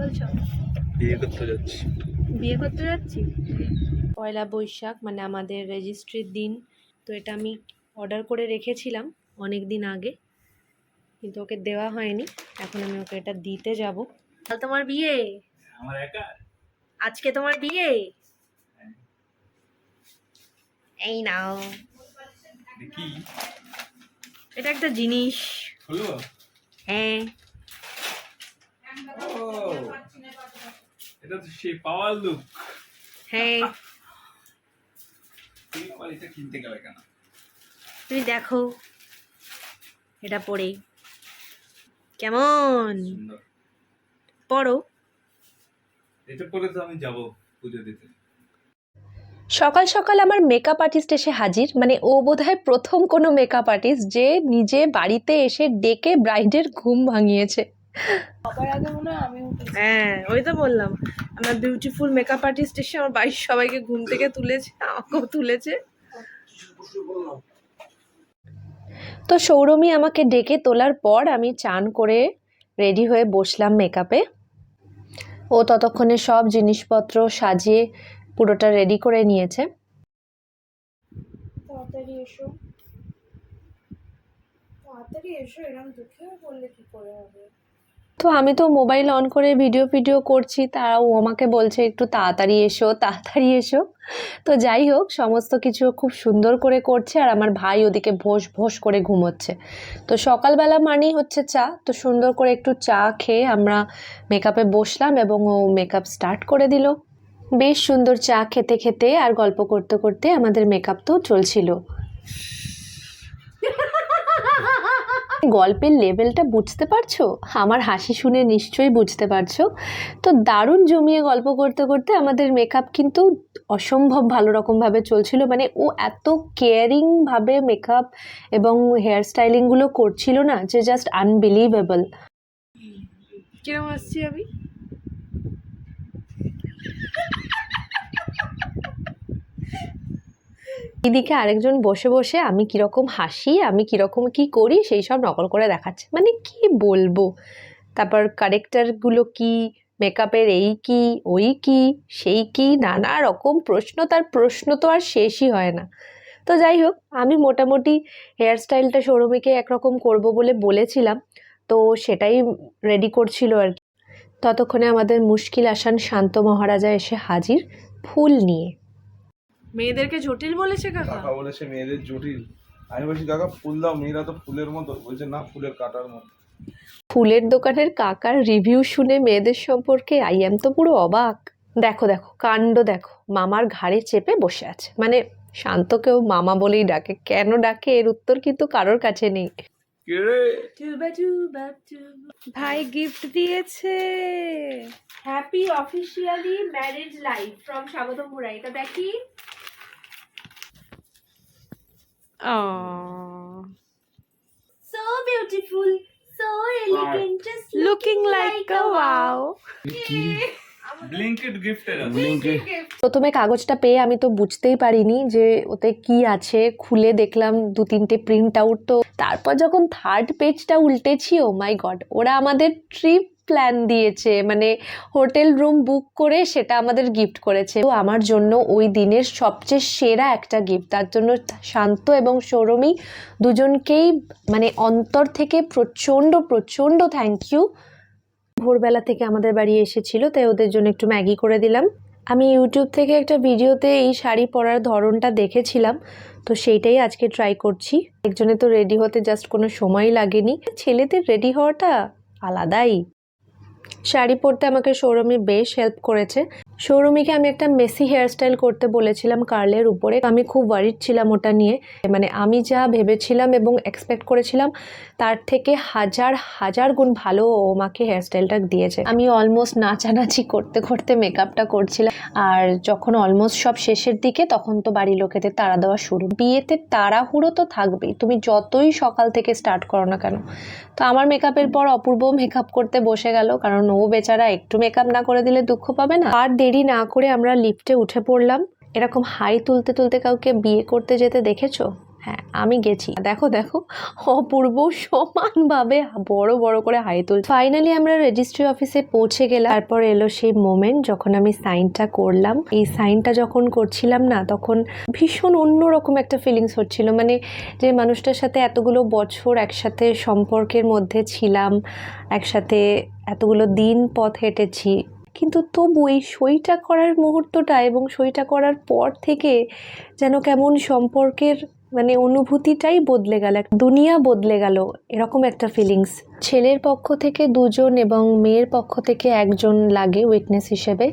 বলছো? বিয়ে করতে যাচ্ছি। বিয়ে করতে যাচ্ছি? পয়লা বৈশাখ মানে আমাদের রেজিস্ট্রির দিন। তো এটা আমি অর্ডার করে রেখেছিলাম অনেক দিন আগে। কিন্তু ওকে দেওয়া হয়নি। এখন আমি ওকে এটা দিতে যাব। কাল তোমার বিয়ে? আমার একা? আজকে তোমার বিয়ে? এই নাও। দেখি এটা একটা জিনিস। হলো? হ্যাঁ। এটা তো সেই পাওয়ার লুক হ্যাঁ তুমি আবার এটা কিনতে গেলে কেন? তুমি দেখো। এটা পরে। কেমন? সুন্দর। পড়ো এটা পরে তো আমি যাব পুজো দিতে। সকাল সকাল আমার মেকআপ আর্টিস্ট এসে হাজির। মানে ও বোধহয় প্রথম কোনো মেকআপ আর্টিস্ট যে নিজে বাড়িতে এসে ডেকে ব্রাইডের ঘুম ভাঙিয়েছে। হ্যাঁ ওই তো বললাম। আমার বিউটিফুল মেকআপ আর্টিস্ট এসে আমার বাড়ির সবাইকে ঘুম থেকে তুলেছে আমাকেও তুলেছে। তো সৌরমী আমাকে ডেকে তোলার পর আমি চান করে রেডি হয়ে বসলাম মেকআপে ও ততক্ষণে সব জিনিসপত্র সাজিয়ে পুরোটা রেডি করে নিয়েছে। তাড়াতাড়ি এসো। তাড়াতাড়ি এসো এরকম দুঃখে বললে কি করে হবে? তো আমি তো মোবাইল অন করে ভিডিও ভিডিও করছি, তারাও আমাকে বলছে একটু তাড়াতাড়ি এসো তাড়াতাড়ি এসো। তো যাই হোক, সমস্ত কিছু খুব সুন্দর করে করছে আর আমার ভাই ওদিকে ভোস ভোস করে ঘুমোচ্ছে। তো সকালবেলা মানেই হচ্ছে চা, তো সুন্দর করে একটু চা খেয়ে আমরা মেকআপে বসলাম এবং ও মেকআপ স্টার্ট করে দিল। বেশ সুন্দর চা খেতে খেতে আর গল্প করতে করতে আমাদের মেকআপ তো চলছিল। গল্পের লেভেলটা বুঝতে পারছ? আমার হাসি শুনে নিশ্চয়ই বুঝতে পারছ। তো দারুণ জমিয়ে গল্প করতে করতে আমাদের মেকআপ কিন্তু অসম্ভব ভালো রকমভাবে চলছিল। মানে ও এত কেয়ারিংভাবে মেকআপ এবং হেয়ার স্টাইলিংগুলো করছিল না যে জাস্ট আনবিলিভেবল কিরম আসছি আমি? এদিকে আরেকজন বসে বসে আমি কীরকম হাসি, আমি কীরকম কি করি সেই সব নকল করে দেখাচ্ছে। মানে কি বলব? তারপর কারেক্টারগুলো কি? মেকআপের এই কি? ওই কি? সেই কি? নানা রকম প্রশ্ন, তার প্রশ্ন তো আর শেষই হয় না। তো যাই হোক, আমি মোটামুটি হেয়ার স্টাইলটা সৌরমীকে একরকম করব বলে বলেছিলাম। তো সেটাই রেডি করছিল আর কি। ততক্ষণে আমাদের মুশকিল আসান শান্ত মহারাজা এসে হাজির, ফুল নিয়ে। মেয়েদেরকে জটিল বলেছে কাকা? কাকা বলেছে মেয়েদের জটিল। আমি বলছি কাকা ফুল দাও মেয়েরা তো ফুলের মতো। বলছে না ফুলের কাটার মতো। ফুলের দোকানের কাকার রিভিউ শুনে মেয়েদের সম্পর্কে আই এম তো পুরো অবাক। দেখো দেখো কাণ্ড দেখো। মামার ঘাড়ে চেপে বসে আছে। মানে শান্তকেও মামা বলেই ডাকে। কেন ডাকে? এর উত্তর কিন্তু কারোর কাছে নেই। ভাই গিফট দিয়েছে। Happy officially marriage life from স্বাগতম এটা দেখি। So beautiful so elegant just looking like a wow Blinkit গিফটের আছে প্রথমে কাগজটা পেয়ে আমি তো বুঝতেই পারিনি যে ওতে কি আছে। খুলে দেখলাম দু তিনটে প্রিন্ট আউট তো। তারপর যখন থার্ড পেজটা উল্টেছি ও মাই গড ওরা আমাদের ট্রিপ প্ল্যান দিয়েছে মানে হোটেল রুম বুক করে সেটা আমাদের গিফট করেছে। তো আমার জন্য ওই দিনের সবচেয়ে সেরা একটা গিফট তার জন্য শান্ত এবং সৌরমী দুজনকেই মানে অন্তর থেকে প্রচণ্ড প্রচণ্ড থ্যাংক ইউ ভোরবেলা থেকে আমাদের বাড়ি এসেছিল, তাই ওদের জন্য একটু ম্যাগি করে দিলাম। আমি ইউটিউব থেকে একটা ভিডিওতে এই শাড়ি পরার ধরনটা দেখেছিলাম, তো সেইটাই আজকে ট্রাই করছি। একজনে তো রেডি হতে জাস্ট কোনো সময় লাগেনি। ছেলেদের রেডি হওয়াটা আলাদাই। শাড়ি পরতে আমাকে সৌরমী বেশ হেল্প করেছে। সৌরমীকে আমি একটা মেসি হেয়ারস্টাইল করতে বলেছিলাম কার্লের উপরে। আমি খুব ওয়ারিড ছিলাম ওটা নিয়ে। মানে আমি যা ভেবেছিলাম এবং এক্সপেক্ট করেছিলাম, তার থেকে হাজার হাজার গুণ ভালো ও আমাকে হেয়ারস্টাইলটা দিয়েছে। আমি অলমোস্ট নাচানাচি করতে করতে মেকআপটা করছিলাম। আর যখন অলমোস্ট সব শেষের দিকে, তখন তো বাড়ির লোকেদের তাড়া দেওয়া শুরু। বিয়েতে তাড়াহুড়ো তো থাকবেই। তুমি যতই সকাল থেকে স্টার্ট করো না কেন। তো আমার মেকআপের পর অপূর্ব মেকআপ করতে বসে গেল। কারণ ও বেচারা একটু মেকআপ না করে দিলে দুঃখ পাবে না? আর দেরি না করে আমরা লিফটে উঠে পড়লাম। এরকম হাই তুলতে তুলতে কাউকে বিয়ে করতে যেতে দেখেছ? হ্যাঁ আমি গেছি। দেখো দেখো, অপূর্ব সমানভাবে বড় বড় করে হাই তুল ফাইনালি আমরা রেজিস্ট্রি অফিসে পৌঁছে গেলাম। তারপর এলো সেই মোমেন্ট যখন আমি সাইনটা করলাম। এই সাইনটা যখন করছিলাম না, তখন ভীষণ অন্যরকম একটা ফিলিংস হচ্ছিল। মানে যে মানুষটার সাথে এতগুলো বছর একসাথে সম্পর্কের মধ্যে ছিলাম, একসাথে এতগুলো দিন পথ হেঁটেছি, কিন্তু তবু এই সইটা করার মুহূর্তটা এবং সইটা করার পর থেকে যেন কেমন সম্পর্কের মানে অনুভূতিটাই বদলে গেল দুনিয়া বদলে গেল, এরকম একটা ফিলিংস ছেলের পক্ষ থেকে দুজন এবং মেয়ের পক্ষ থেকে একজন লাগে উইটনেস হিসেবে।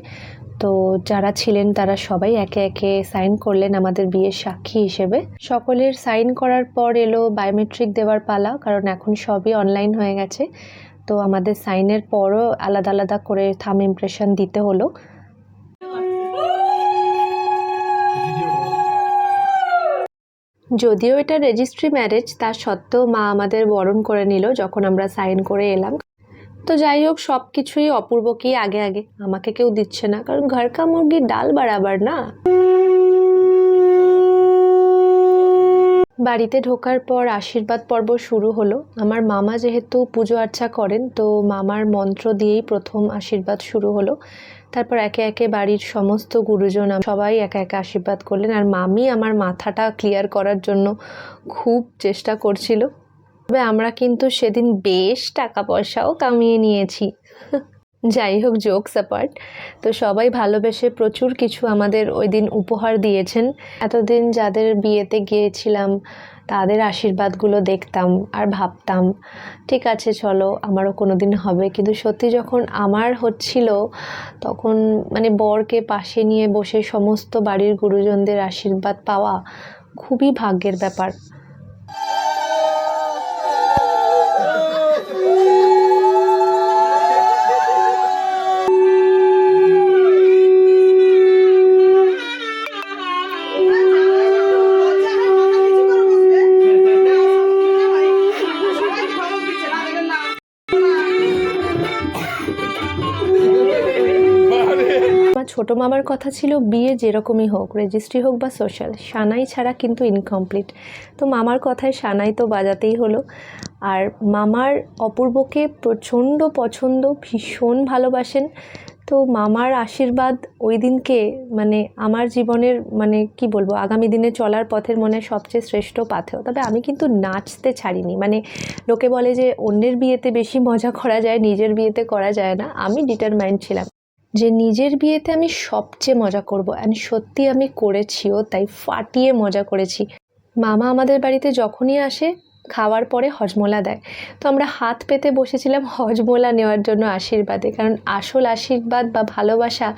তো যারা ছিলেন তারা সবাই একে একে সাইন করলেন আমাদের বিয়ের সাক্ষী হিসেবে। সকলের সাইন করার পর এলো বায়োমেট্রিক দেওয়ার পালা, কারণ এখন সবই অনলাইন হয়ে গেছে। তো আমাদের সাইনের পরও আলাদা আলাদা করে থাম ইমপ্রেশন দিতে হলো। যদিও এটা রেজিস্ট্রি ম্যারেজ তা সত্ত্বেও মা আমাদের বরণ করে নিল যখন আমরা সাইন করে এলাম। তো যাই হোক সব কিছুই অপূর্বকেই আগে আগে। আমাকে কেউ দিচ্ছে না, কারণ ঘরকা মুরগির ডাল বাড়াবার না। বাড়িতে ঢোকার পর আশীর্বাদ পর্ব শুরু হলো। আমার মামা যেহেতু পুজো আর্চা করেন, তো মামার মন্ত্র দিয়েই প্রথম আশীর্বাদ শুরু হলো। তারপর একে একে বাড়ির সমস্ত গুরুজন সবাই একে একে আশীর্বাদ করলেন। আর মামি আমার মাথাটা ক্লিয়ার করার জন্য খুব চেষ্টা করছিল। তবে আমরা কিন্তু সেদিন বেশ টাকা পয়সাও কামিয়ে নিয়েছি। যাই হোক জোকস অ্যাপার্ট তো সবাই ভালোবেসে প্রচুর কিছু আমাদের ওই দিন উপহার দিয়েছেন। এতদিন যাদের বিয়েতে গিয়েছিলাম তাদের আশীর্বাদগুলো দেখতাম আর ভাবতাম, ঠিক আছে, চলো, আমারও কোনো দিন হবে। কিন্তু সত্যি যখন আমার হচ্ছিল, তখন মানে বরকে পাশে নিয়ে বসে সমস্ত বাড়ির গুরুজনদের আশীর্বাদ পাওয়া খুবই ভাগ্যের ব্যাপার। ছোট মামার কথা ছিল, বিয়ে যেরকমই হোক রেজিস্ট্রি হোক বা সোশ্যাল সানাই ছাড়া কিন্তু ইনকমপ্লিট তো মামার কথায় সানাই তো বাজাতেই হলো। আর মামার অপূর্বকে প্রচণ্ড পছন্দ, ভীষণ ভালোবাসেন। তো মামার আশীর্বাদ ওই দিনকে মানে আমার জীবনের মানে কি বলব, আগামী দিনে চলার পথের মনে সবচেয়ে শ্রেষ্ঠ পাথেয়। তবে আমি কিন্তু নাচতে ছাড়িনি। মানে লোকে বলে যে, অন্যের বিয়েতে বেশি মজা করা যায়, নিজের বিয়েতে করা যায় না। আমি ডিটারমাইন্ড ছিলাম। যে নিজের বিয়েতে আমি সবচেয়ে মজা করব। অ্যান্ড সত্যি আমি করেছিও, তাই ফাটিয়ে মজা করেছি। মামা আমাদের বাড়িতে যখনই আসে খাওয়ার পরে হজমোলা দেয়। তো আমরা হাত পেতে বসেছিলাম হজমোলা নেওয়ার জন্য আশীর্বাদে, কারণ আসল আশীর্বাদ বা ভালোবাসা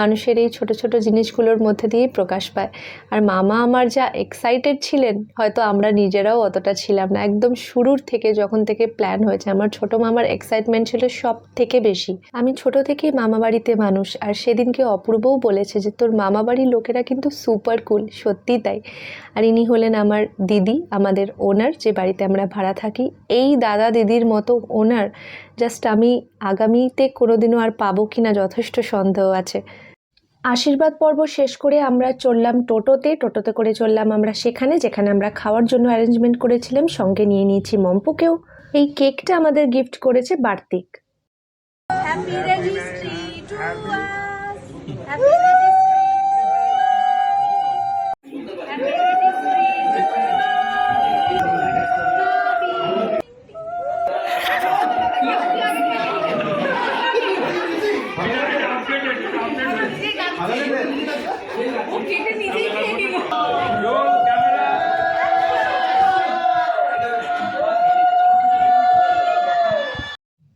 মানুষের এই ছোট ছোট জিনিসগুলোর মধ্যে দিয়েই প্রকাশ পায়। আর মামা আমার যা এক্সাইটেড ছিলেন, হয়তো আমরা নিজেরাও অতটা ছিলাম না। একদম শুরুর থেকে যখন থেকে প্ল্যান হয়েছে, আমার ছোট মামার এক্সাইটমেন্ট ছিল সব থেকে বেশি। আমি ছোট থেকেই মামা বাড়িতে মানুষ, আর সেদিনকে অপূর্বও বলেছে যে, তোর মামা বাড়ির লোকেরা কিন্তু সুপার কুল সত্যি তাই। আর ইনি হলেন আমার দিদি, আমাদের ওনার যে বাড়িতে আমরা ভাড়া থাকি। এই দাদা দিদির মতো ওনার জাস্ট আমি আগামীতে কোনোদিনও আর পাবো কি না যথেষ্ট সন্দেহ আছে। আশীর্বাদ পর্ব শেষ করে আমরা চললাম টোটোতে। টোটোতে করে চললাম আমরা সেখানে যেখানে আমরা খাওয়ার জন্য অ্যারেঞ্জমেন্ট করেছিলাম। সঙ্গে নিয়ে নিয়েছি মম্পুকেও। এই কেকটা আমাদের গিফট করেছে বার্তিক। Happy registry to us happy registry happy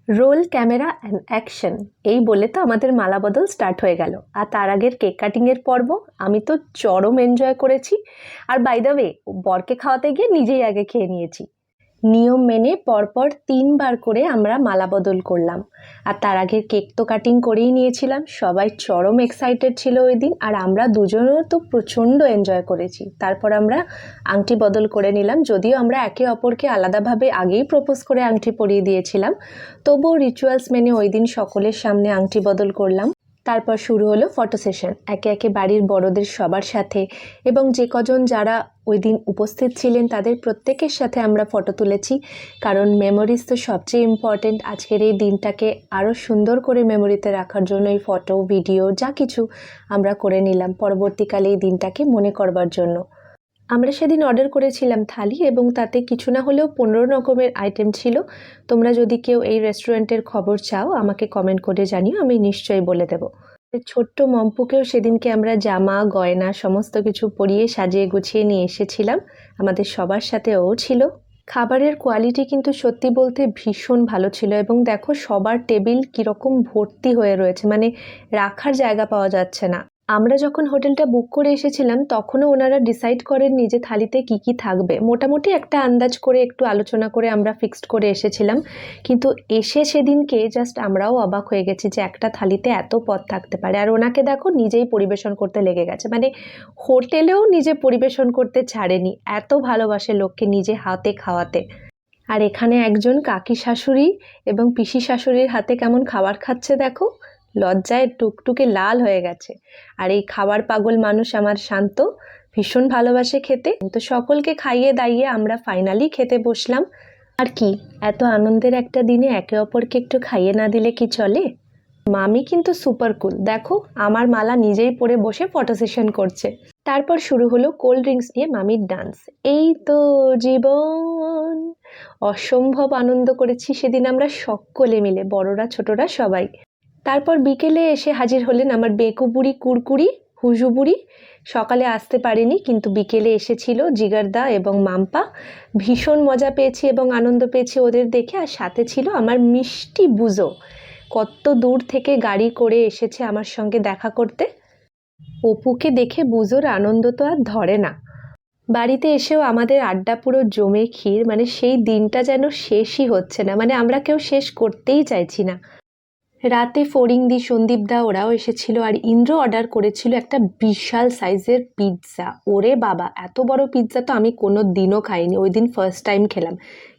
roll camera and action এই বলে তো আমাদের মালা বদল স্টার্ট হয়ে গেল। আর তার আগের কেক কাটিংয়ের পর্ব আমি তো চরম এনজয় করেছি। আর বাই দ্য ওয়ে বরকে খাওয়াতে গিয়ে নিজেই আগে খেয়ে নিয়েছি। নিয়ম মেনে পরপর তিনবার করে আমরা মালা বদল করলাম। আর তার আগে কেক তো কাটিং করেই নিয়েছিলাম। সবাই চরম এক্সাইটেড ছিল ওই দিন। আর আমরা দুজনেও তো প্রচণ্ড এনজয় করেছি। তারপর আমরা আংটি বদল করে নিলাম। যদিও আমরা একে অপরকে আলাদাভাবে আগেই প্রপোজ করে আংটি পরিয়ে দিয়েছিলাম। তবুও রিচুয়ালস মেনে ওই দিন সকলের সামনে আংটি বদল করলাম। তারপর শুরু হলো ফটো সেশন একে একে বাড়ির বড়দের সবার সাথে এবং যে কজন যারা ওই দিন উপস্থিত ছিলেন তাদের প্রত্যেকের সাথে আমরা ফটো তুলেছি। কারণ মেমোরিজ তো সবচেয়ে ইম্পর্টেন্ট আজকের এই দিনটাকে আরও সুন্দর করে মেমোরিতে রাখার জন্য এই ফটো ভিডিও যা কিছু আমরা করে নিলাম। পরবর্তীকালে এই দিনটাকে মনে করবার জন্য। আমরা সেদিন অর্ডার করেছিলাম থালি এবং তাতে কিছু না হলেও পনেরো রকমের আইটেম ছিল। তোমরা যদি কেউ এই রেস্টুরেন্টের খবর চাও, আমাকে কমেন্ট করে জানিও, আমি নিশ্চয়ই বলে দেবো। ছোট্ট মম্পুকেও সেদিনকে আমরা জামা, গয়না, সমস্ত কিছু পরিয়ে সাজিয়ে গুছিয়ে নিয়ে এসেছিলাম। আমাদের সবার সাথে ও ছিল। খাবারের কোয়ালিটি কিন্তু সত্যি বলতে ভীষণ ভালো ছিল এবং দেখো সবার টেবিল কীরকম ভর্তি হয়ে রয়েছে। মানে রাখার জায়গা পাওয়া যাচ্ছে না। আমরা যখন হোটেলটা বুক করে এসেছিলাম, তখনও ওনারা ডিসাইড করেননি যে থালিতে কি কি থাকবে। মোটামুটি একটা আন্দাজ করে, একটু আলোচনা করে আমরা ফিক্সড করে এসেছিলাম। কিন্তু এসে সেদিনকে জাস্ট আমরাও অবাক হয়ে গেছি যে একটা থালিতে এত পদ থাকতে পারে। আর ওনাকে দেখো, নিজেই পরিবেশন করতে লেগে গেছে। মানে হোটেলেও নিজে পরিবেশন করতে ছাড়েনি। এত ভালোবাসে লোককে নিজে হাতে খাওয়াতে। আর এখানে একজন কাকি শাশুড়ি এবং পিসি শাশুড়ির হাতে কেমন খাবার খাচ্ছে দেখো। লজ্জায় টুকটুকে লাল হয়ে গেছে। আর এই খাবার পাগল মানুষ আমার শান্ত, ভীষণ ভালোবাসে খেতে। তো সকলকে খাইয়ে দাইয়ে আমরা ফাইনালি খেতে বসলাম। আর কি, এত আনন্দের একটা দিনে একে অপরকে একটু খাইয়ে না দিলে কি চলে? মামি কিন্তু সুপার কুল দেখো, আমার মালা নিজেই পরে বসে ফটো সেশন করছে। তারপর শুরু হলো কোল্ড ড্রিঙ্কস নিয়ে মামির ডান্স এই তো জীবন। অসম্ভব আনন্দ করেছি সেদিন আমরা সকলে মিলে, বড়রা, ছোটরা, সবাই। তারপর বিকেলে এসে হাজির হলেন আমার বেকু বুড়ি, কুরকুরি, হুজু বুড়ি। সকালে আসতে পারেনি, কিন্তু বিকেলে এসেছিল জিগারদা এবং মাম্পা। ভীষণ মজা পেয়েছি এবং আনন্দ পেয়েছি ওদের দেখে, আর সাথে ছিল আমার মিষ্টি বুজো। কত দূর থেকে গাড়ি করে এসেছে আমার সঙ্গে দেখা করতে। অপুকে দেখে বুজোর আনন্দ তো আর ধরে না। বাড়িতে এসেও আমাদের আড্ডা পুরো জমে ক্ষীর মানে সেই দিনটা যেন শেষই হচ্ছে না। মানে আমরা কেউ শেষ করতেই চাইছি না। রাতে ফড়িংদি সন্দীপদা ওরাও এসেছিল আর ইন্দ্র অর্ডার করেছিল একটা বিশাল সাইজের পিৎজা ওরে বাবা, এত বড় পিৎজা তো আমি কোনো দিনও খাইনি, ওই দিন ফার্স্ট টাইম খেলাম।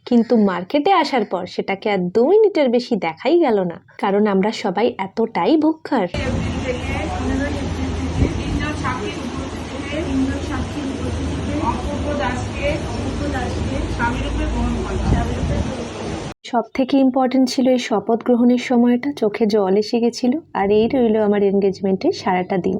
কিন্তু মার্কেটে আসার পর সেটাকে আর দু মিনিটের বেশি দেখাই গেল না, কারণ আমরা সবাই এতটাই ভুক্ষার সব থেকে ইম্পর্টেন্ট ছিল এই শপথ গ্রহণের সময়টা, চোখে জল এসে গেছিল, আর এই রইল আমার এনগেজমেন্টের সারাটা দিন।